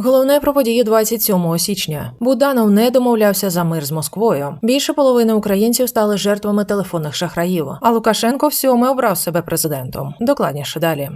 Головне про події 27 січня. Буданов не домовлявся за мир з Москвою. Більше половини українців стали жертвами телефонних шахраїв. А Лукашенко всьоме обрав себе президентом. Докладніше далі.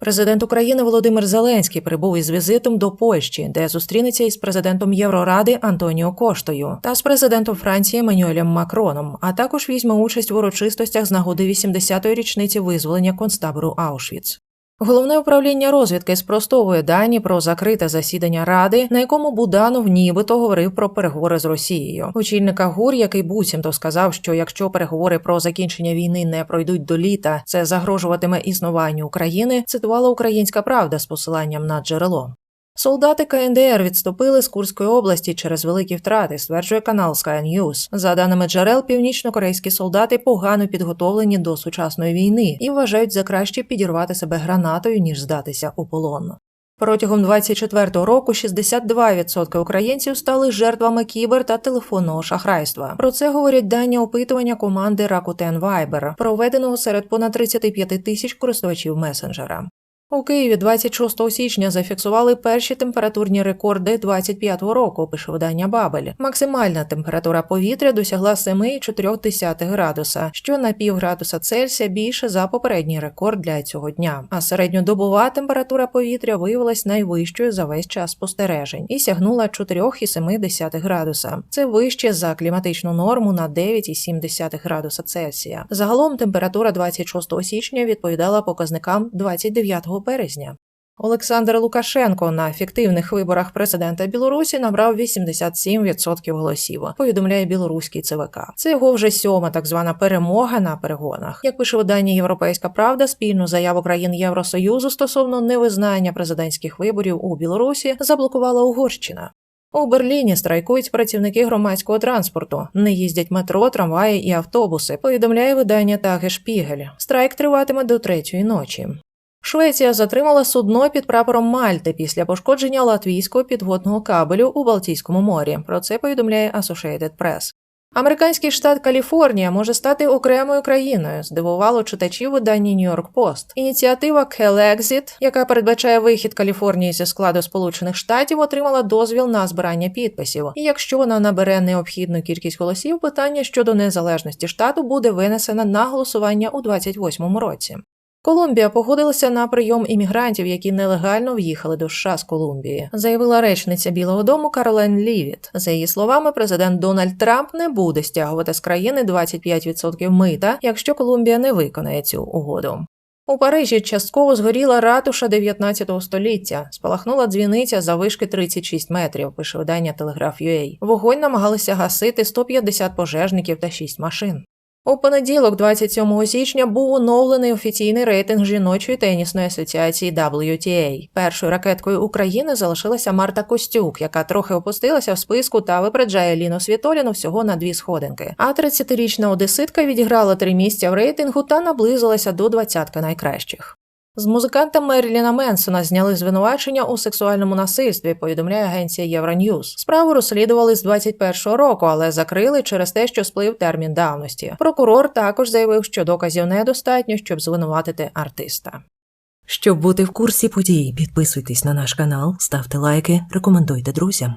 Президент України Володимир Зеленський прибув із візитом до Польщі, де зустрінеться із президентом Євроради Антоніо Коштою та з президентом Франції Еммануелем Макроном, а також візьме участь в урочистостях з нагоди 80-ї річниці визволення концтабору Аушвіц. Головне управління розвідки спростовує дані про закрите засідання ради, на якому Буданов нібито говорив про переговори з Росією. Очільника ГУР, який буцімто сказав, що якщо переговори про закінчення війни не пройдуть до літа, це загрожуватиме існуванню України. Цитувала Українська Правда з посиланням на джерело. Солдати КНДР відступили з Курської області через великі втрати, стверджує канал Sky News. За даними джерел, північно-корейські солдати погано підготовлені до сучасної війни і вважають за краще підірвати себе гранатою ніж здатися у полон. Протягом 24-го року 62% українців стали жертвами кібер та телефонного шахрайства. Про це говорять дані опитування команди Rakuten Viber, проведеного серед понад 35 тисяч користувачів месенджера. У Києві 26 січня зафіксували перші температурні рекорди 25-го року, пише видання Бабель. Максимальна температура повітря досягла 7,4 градуса, що на пів градуса Цельсія більше за попередній рекорд для цього дня. А середньодобова температура повітря виявилась найвищою за весь час спостережень і сягнула 4,7 градуса. Це вище за кліматичну норму на 9,7 градуса Цельсія. Загалом температура 26 січня відповідала показникам 29 березня. Олександр Лукашенко на фіктивних виборах президента Білорусі набрав 87% голосів. Повідомляє білоруський ЦВК. Це його вже сьома так звана перемога на перегонах. Як пише видання Європейська Правда, спільну заяву країн Євросоюзу стосовно невизнання президентських виборів у Білорусі заблокувала Угорщина. У Берліні страйкують працівники громадського транспорту. Не їздять метро, трамваї і автобуси. Повідомляє видання Таге Шпігель. Страйк триватиме до третьої ночі. Швеція затримала судно під прапором Мальти після пошкодження латвійського підводного кабелю у Балтійському морі. Про це повідомляє Associated Press. Американський штат Каліфорнія може стати окремою країною. Здивувало читачів видання York Post. Ініціатива Келекзіт, яка передбачає вихід Каліфорнії зі складу Сполучених Штатів, отримала дозвіл на збирання підписів. І якщо вона набере необхідну кількість голосів, питання щодо незалежності штату буде винесено на голосування у 28-му році. Колумбія погодилася на прийом іммігрантів, які нелегально в'їхали до США з Колумбії, заявила речниця Білого Дому Каролен Лівіт. За її словами, президент Дональд Трамп не буде стягувати з країни 25% мита, якщо Колумбія не виконає цю угоду. У Парижі частково згоріла ратуша 19 століття. Спалахнула дзвіниця за вишки 36 метрів. Пише видання Телеграф UA. Вогонь намагалися гасити 150 пожежників та 6 машин. У понеділок, 27 січня, був оновлений офіційний рейтинг жіночої тенісної асоціації WTA. Першою ракеткою України залишилася Марта Костюк, яка трохи опустилася в списку та випереджає Ліну Світоліну всього на дві сходинки. А 30-річна одеситка відіграла три місця в рейтингу та наблизилася до двадцятки найкращих. З музиканта Мерліна Менсона зняли звинувачення у сексуальному насильстві, повідомляє агенція Євроньюз. Справу розслідували з 21-го року, але закрили через те, що сплив термін давності. Прокурор також заявив, що доказів недостатньо, щоб звинуватити артиста. Щоб бути в курсі подій, підписуйтесь на наш канал, ставте лайки, рекомендуйте друзям.